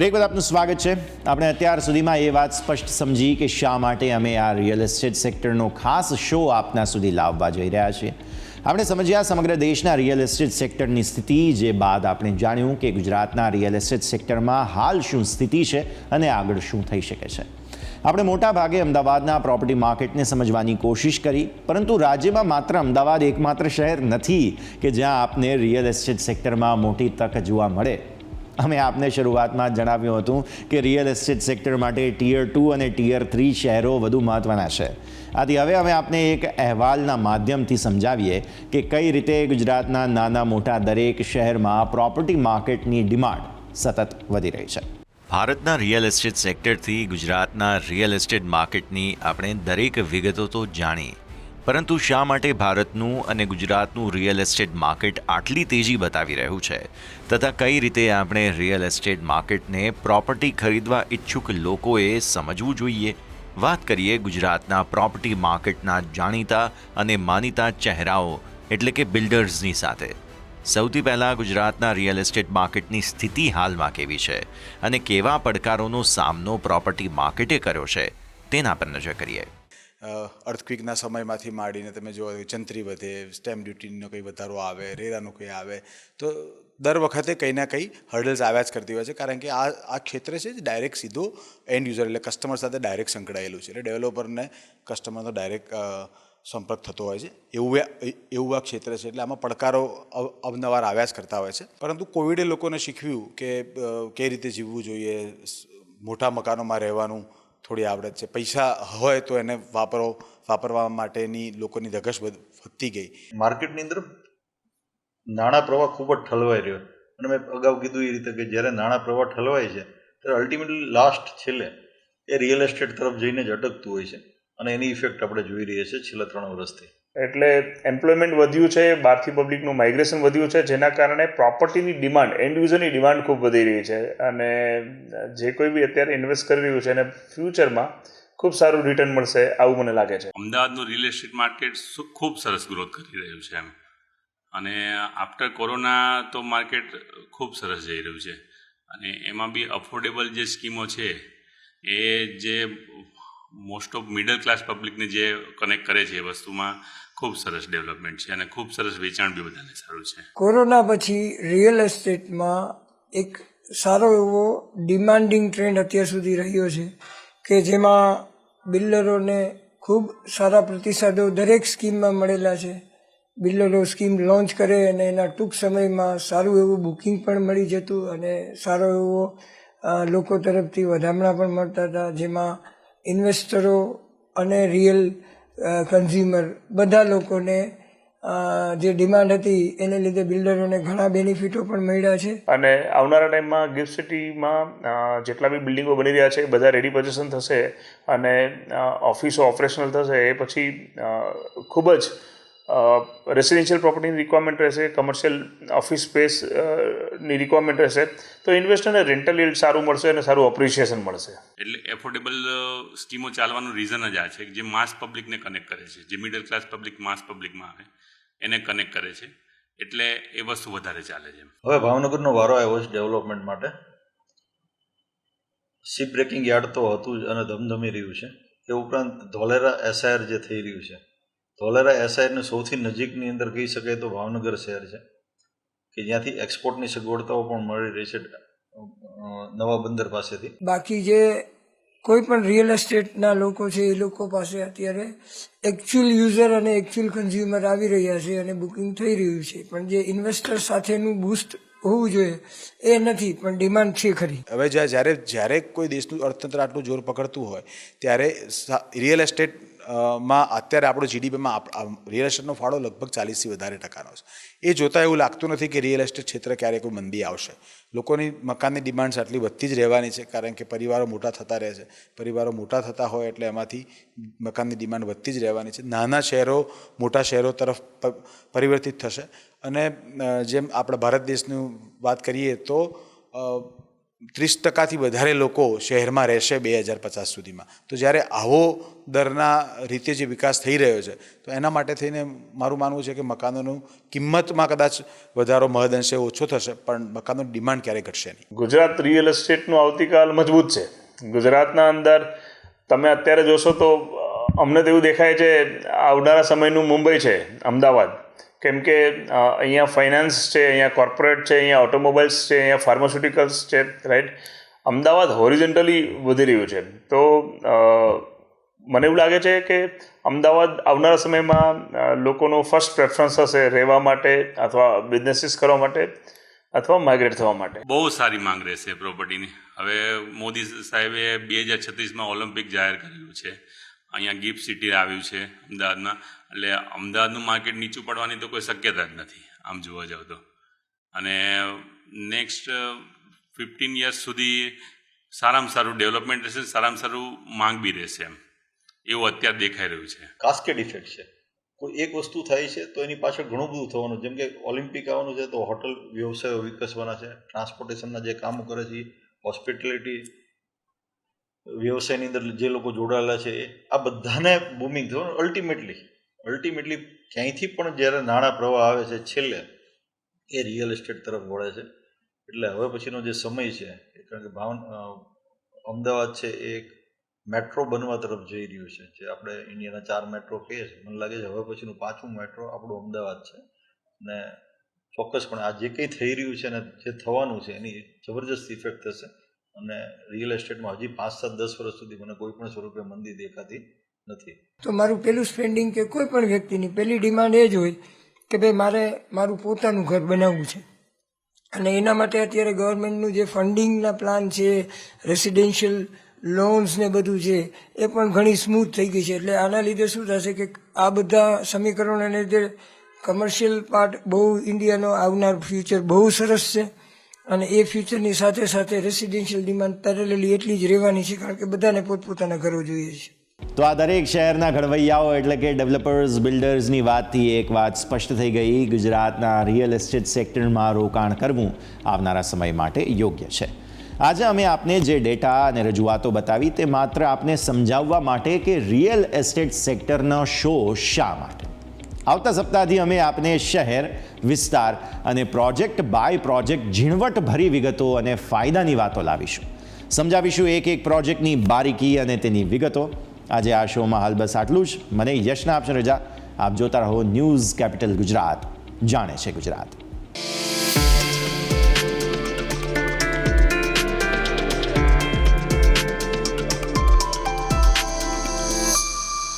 Break બાદ આપનું સ્વાગત છે. આપણે અત્યાર સુધીમાં એ વાત સ્પષ્ટ સમજી કે શા માટે અમે આ રિયલ એસ્ટેટ સેક્ટરનો ખાસ શો આપના સુધી લાવવા જઈ રહ્યા છીએ. આપણે સમજ્યા સમગ્ર દેશના રિયલ એસ્ટેટ સેક્ટરની સ્થિતિ, જે બાદ આપણે જાણ્યું કે ગુજરાતના રિયલ એસ્ટેટ સેક્ટરમાં હાલ શું સ્થિતિ છે અને આગળ શું થઈ શકે છે. આપણે મોટા ભાગે અમદાવાદના પ્રોપર્ટી માર્કેટને સમજવાની કોશિશ કરી, પરંતુ રાજ્યમાં માત્ર અમદાવાદ એકમાત્ર શહેર નથી કે જ્યાં આપને રિયલ એસ્ટેટ સેક્ટરમાં મોટી તક જોવા મળે. અમે આપને શરૂઆતમાં જણાવ્યું હતું કે રિયલ એસ્ટેટ સેક્ટર માટે ટિયર ટુ અને ટિયર થ્રી શહેરો વધુ મહત્ત્વના છે. આથી હવે અમે આપને એક અહેવાલના માધ્યમથી સમજાવીએ કે કઈ રીતે ગુજરાતના નાના મોટા દરેક શહેરમાં પ્રોપર્ટી માર્કેટની ડિમાન્ડ સતત વધી રહી છે. ભારતના રિયલ એસ્ટેટ સેક્ટરથી ગુજરાતના રિયલ એસ્ટેટ માર્કેટની આપણે દરેક વિગતો તો જાણી પરંતુ શા માટે ભારતનું અને ગુજરાતનું રિયલ એસ્ટેટ માર્કેટ આટલી તેજી બતાવી રહ્યું છે? તથા કઈ રીતે આપણે રિયલ એસ્ટેટ માર્કેટને પ્રોપર્ટી ખરીદવા ઈચ્છુક લોકોએ સમજવું જોઈએ? વાત કરીએ ગુજરાતના પ્રોપર્ટી માર્કેટના જાણીતા અને માનીતા ચહેરાઓ, એટલે કે બિલ્ડર્સની સાથે. સૌથી પહેલાં ગુજરાતના રિયલ એસ્ટેટ માર્કેટની સ્થિતિ હાલમાં કેવી છે અને કેવા પડકારોનો સામનો પ્રોપર્ટી માર્કેટે કર્યો છે, તેના પર નજર કરીએ. અર્થક્વિકના સમયમાંથી માંડીને તમે જો ચંત્રી વધે સ્ટેમ્પ ડ્યુટીનો કંઈ વધારો આવે, રેરાનો કંઈ આવે, તો દર વખતે કંઈ ના કંઈ હર્ડલ્સ આવ્યા જ કરતી હોય છે. કારણ કે આ આ ક્ષેત્ર છે જે ડાયરેક્ટ સીધો એન્ડ યુઝર એટલે કસ્ટમર સાથે ડાયરેક્ટ સંકળાયેલું છે. એટલે ડેવલપરને કસ્ટમરનો ડાયરેક્ટ સંપર્ક થતો હોય છે. એવું એવું આ ક્ષેત્ર છે. એટલે આમાં પડકારો અવ- અવનવાર આવ્યા જ કરતા હોય છે. પરંતુ કોવિડે લોકોને શીખવ્યું કે કઈ રીતે જીવવું જોઈએ મોટા મકાનોમાં રહેવાનું થોડી આવડત છે. પૈસા હોય તો એને વાપરો, વાપરવા માટેની લોકોની ધગશ વધ- વધતી ગઈ. માર્કેટની અંદર નાણાં પ્રવાહ ખૂબ જ ઠલવાઈ રહ્યો અને મેં અગાઉ કીધું એ રીતે કે જ્યારે નાણાં પ્રવાહ ઠલવાય છે, ત્યારે અલ્ટિમેટલી લાસ્ટ છેલ્લે એ રિયલ એસ્ટેટ તરફ જઈને જ અટકતું હોય છે. અને એની ઇફેક્ટ આપણે જોઈ રહીએ છીએ છેલ્લા ત્રણ વર્ષથી. એટલે એમ્પ્લોયમેન્ટ વધ્યું છે, બહારથી પબ્લિકનું માઇગ્રેશન વધ્યું છે, જેના કારણે પ્રોપર્ટીની ડિમાન્ડ એન્ડ યુઝરની ડિમાન્ડ ખૂબ વધી રહી છે. અને જે કોઈ બી અત્યારે ઇન્વેસ્ટ કરી રહ્યું છે, એને ફ્યુચરમાં ખૂબ સારું રિટર્ન મળશે આવું મને લાગે છે. અમદાવાદનું રિયલ એસ્ટેટ માર્કેટ ખૂબ સરસ ગ્રોથ કરી રહ્યું છે એમ. અને આફ્ટર કોરોના તો માર્કેટ ખૂબ સરસ જઈ રહ્યું છે. અને એમાં બી અફોર્ડેબલ જે સ્કીમો છે, એ જે મોસ્ટ ઓફ મિડલ ક્લાસ પબ્લિકને જે કનેક્ટ કરે છે એ વસ્તુમાં ખૂબ સરસ ડેવલપમેન્ટ છે અને ખૂબ સરસ વેચાણ બી બધાને સારું છે. કોરોના પછી રિયલ એસ્ટેટમાં એક સારો એવો ડિમાન્ડિંગ ટ્રેન્ડ અત્યાર સુધી રહ્યો છે કે જેમાં બિલ્ડરોને ખૂબ સારા પ્રતિસાદો દરેક સ્કીમમાં મળેલા છે. બિલ્ડરો સ્કીમ લોન્ચ કરે અને એના ટૂંક સમયમાં સારું એવું બુકિંગ પણ મળી જતું અને સારો એવો લોકો તરફથી વધામણા પણ મળતા હતા જેમાં ઇન્વેસ્ટરો અને રિયલ કન્ઝ્યુમર બધા લોકોને જે ડિમાન્ડ હતી એને લીધે બિલ્ડરોને ઘણા બેનિફિટો પણ મળ્યા છે. અને આવનારા ટાઈમમાં ગિફ્ટ સિટીમાં જેટલા બી બિલ્ડિંગો બની રહ્યા છે, બધા રેડી પોઝિશન થશે અને ઓફિસો ઓપરેશનલ થશે, એ પછી ખૂબ જ રેસિડેન્શિયલ પ્રોપર્ટીની રિક્વાયરમેન્ટ રહેશે કમર્શિયલ ઓફિસ સ્પેસની રિક્વાયરમેન્ટ રહેશે તો ઇન્વેસ્ટરને રેન્ટલ yield સારું મળશે અને સારું અપ્રિશિએશન મળશે. એટલે એફોર્ડેબલ સ્કીમો ચાલવાનું રીઝન જ આ છે કે જે માસ પબ્લિકને કનેક્ટ કરે છે. જે મિડલ ક્લાસ પબ્લિક માસ પબ્લિકમાં આવે એને કનેક્ટ કરે છે. એટલે એ વસ્તુ વધારે ચાલે છે હવે ભાવનગરનો વારો આવ્યો છે ડેવલપમેન્ટ માટે. સી બ્રેકિંગ યાર્ડ તો હતું જ અને ધમધમી રહ્યું છે. એ ઉપરાંત ધોલેરા એસઆઈઆર જે થઈ રહ્યું છે ધોલેરા એસઆઈઆરની સૌથી નજીકની અંદર કહી શકાય તો ભાવનગર શહેર છે કે જ્યાંથી એક્સપોર્ટની સગવડતાઓ પણ મળી રહી છે નવા બંદર પાસેથી. બાકી જે કોઈ પણ રિયલ એસ્ટેટના લોકો છે એ લોકો પાસે અત્યારે એકચ્યુઅલ યુઝર અને એકચ્યુઅલ કન્ઝ્યુમર આવી રહ્યા છે અને બુકિંગ થઈ રહ્યું છે. પણ જે ઇન્વેસ્ટર સાથેનું બૂસ્ટ હોવું જોઈએ એ નથી પણ ડિમાન્ડ છે ખરી. હવે જ્યાં જ્યારે જ્યારે કોઈ દેશનું અર્થતંત્ર આટલું જોર પકડતું હોય ત્યારે રિયલ એસ્ટેટ માં અત્યારે આપણો જીડીપીમાં રિયલ એસ્ટેટનો ફાળો લગભગ ચાલીસથી વધારે ટકાનો છે. એ જોતાં એવું લાગતું નથી કે રિયલ એસ્ટેટ ક્ષેત્ર ક્યારે કોઈ મંદી આવશે. લોકોની મકાનની ડિમાન્ડ્સ આટલી વધતી જ રહેવાની છે, કારણ કે પરિવારો મોટા થતા રહે છે. પરિવારો મોટા થતા હોય એટલે એમાંથી મકાનની ડિમાન્ડ વધતી જ રહેવાની છે. નાના શહેરો, મોટા શહેરો તરફ પરિવર્તિત થશે. અને જેમ આપણે ભારત દેશનું વાત કરીએ તો ત્રીસ ટકાથી વધારે લોકો શહેરમાં રહેશે બે હજાર પચાસ સુધીમાં. તો જ્યારે આવો દરના રીતે જે વિકાસ થઈ રહ્યો છે, તો એના માટે થઈને મારું માનવું છે કે મકાનોનું કિંમતમાં કદાચ વધારો મહદઅંશે ઓછો થશે, પણ મકાનો ડિમાન્ડ ક્યારેય ઘટશે નહીં. ગુજરાત રિયલ એસ્ટેટનું આવતીકાલ મજબૂત છે. ગુજરાતના અંદર તમે અત્યારે જોશો તો અમને તો એવું દેખાય છે આવનારા સમયનું મુંબઈ છે, અમદાવાદ. કેમ કે અહીંયા ફાઇનાન્સ છે, અહીંયા કોર્પોરેટ છે, અહીંયા ઓટોમોબાઈલ્સ છે, અહીંયા ફાર્માસ્યુટિકલ્સ છે રાઈટ અમદાવાદ હોરિઝન્ટલી વધી રહ્યું છે. તો મને એવું લાગે છે કે અમદાવાદ આવનારા સમયમાં લોકોનો ફર્સ્ટ પ્રેફરન્સ હશે રહેવા માટે અથવા બિઝનેસીસ કરવા માટે અથવા માઇગ્રેટ થવા માટે. બહુ સારી માંગ રહેશે પ્રોપર્ટીની હવે મોદી સાહેબે બે હજાર છત્રીસમાં ઓલિમ્પિક જાહેર કરેલું છે. અહીંયા ગિફ્ટ સિટી આવ્યું છે, અમદાવાદમાં. એટલે અમદાવાદનું માર્કેટ નીચું પડવાની તો કોઈ શક્યતા જ નથી, આમ જોવા જાવ તો. અને નેક્સ્ટ ફિફ્ટીન યર્સ સુધી સારામાં સારું ડેવલપમેન્ટ રહેશે, સારામાં સારું માંગ બી રહેશે એમ. એવું અત્યારે દેખાઈ રહ્યું છે. કાસ્કેડ ઇફેક્ટ છે. કોઈ એક વસ્તુ થાય છે તો એની પાછળ ઘણું બધું થવાનું, જેમ કે ઓલિમ્પિક આવવાનું છે તો હોટલ વ્યવસાયો વિકસવાના છે ટ્રાન્સપોર્ટેશનના જે કામો કરે છે હોસ્પિટાલિટી વ્યવસાયની અંદર જે લોકો જોડાયેલા છે, આ બધાને બૂમિંગ થયું. અલ્ટિમેટલી અલ્ટિમેટલી ક્યાંયથી પણ જ્યારે નાણાં પ્રવાહ આવે છે, છેલ્લે એ રિયલ એસ્ટેટ તરફ વળે છે. એટલે હવે પછીનો જે સમય છે કારણ કે ભાવન અમદાવાદ છે, એ એક મેટ્રો બનવા તરફ જઈ રહ્યું છે. જે આપણે ઇન્ડિયાના ચાર મેટ્રો કહીએ છીએ. મને લાગે છે હવે પછીનું પાછું મેટ્રો આપણું અમદાવાદ છે. અને ચોક્કસપણે આ જે કંઈ થઈ રહ્યું છે અને જે થવાનું છે, એની જબરજસ્ત ઇફેક્ટ થશે. અને રિયલ એસ્ટેટમાં હજી પાંચ સાત દસ વર્ષ સુધી મને કોઈ પણ સ્વરૂપે મંદી દેખાતી નથી. તો મારું પહેલું સ્પેન્ડિંગ કે કોઈ પણ વ્યક્તિની પહેલી ડિમાન્ડ એ જ હોય કે ભાઈ મારે મારું પોતાનું ઘર બનાવવું છે. અને એના માટે અત્યારે ગવર્મેન્ટનું જે ફંડિંગના પ્લાન છે રેસિડેન્શિયલ લોન્સ ને બધું છે, એ પણ ઘણી સ્મૂથ થઈ ગઈ છે. એટલે આના લીધે શું થશે કે આ બધા સમીકરણોને લીધે કમર્શિયલ પાર્ટ બહુ ઇન્ડિયાનો આવનાર ફ્યુચર બહુ સરસ છે. અને એ ફ્યુચરની સાથે સાથે રેસિડેન્શિયલ ડિમાન્ડ પેરેલલી એટલી જ રહેવાની છે કારણ કે બધાને પોતપોતાના ઘરો જોઈએ છે. તો આ દરેક શહેરના ઘડવૈયાઓ એટલે કે ડેવલપર્સ બિલ્ડર્સની વાતથી એક વાત સ્પષ્ટ થઈ ગઈ. ગુજરાતના રિયલ એસ્ટેટ સેક્ટરમાં રોકાણ કરવું આવનારા સમય માટે યોગ્ય છે. આજે અમે આપને જે ડેટા અને રજૂઆતો બતાવી તે માત્ર આપને સમજાવવા માટે કે રિયલ એસ્ટેટ સેક્ટરનો શો શા માટે? આવતા સપ્તાહથી અમે આપને શહેર, વિસ્તાર અને પ્રોજેક્ટ બાય પ્રોજેક્ટ ઝીણવટભરી વિગતો અને ફાયદાની વાતો લાવીશું. સમજાવીશું એક એક પ્રોજેક્ટની બારીકી અને તેની વિગતો. આજે આ શોમાં હાલ બસ આટલું જ. મને યશના આપશે રજા. આપ જોતા રહો ન્યૂઝ કેપિટલ ગુજરાત. જાણે છે ગુજરાત.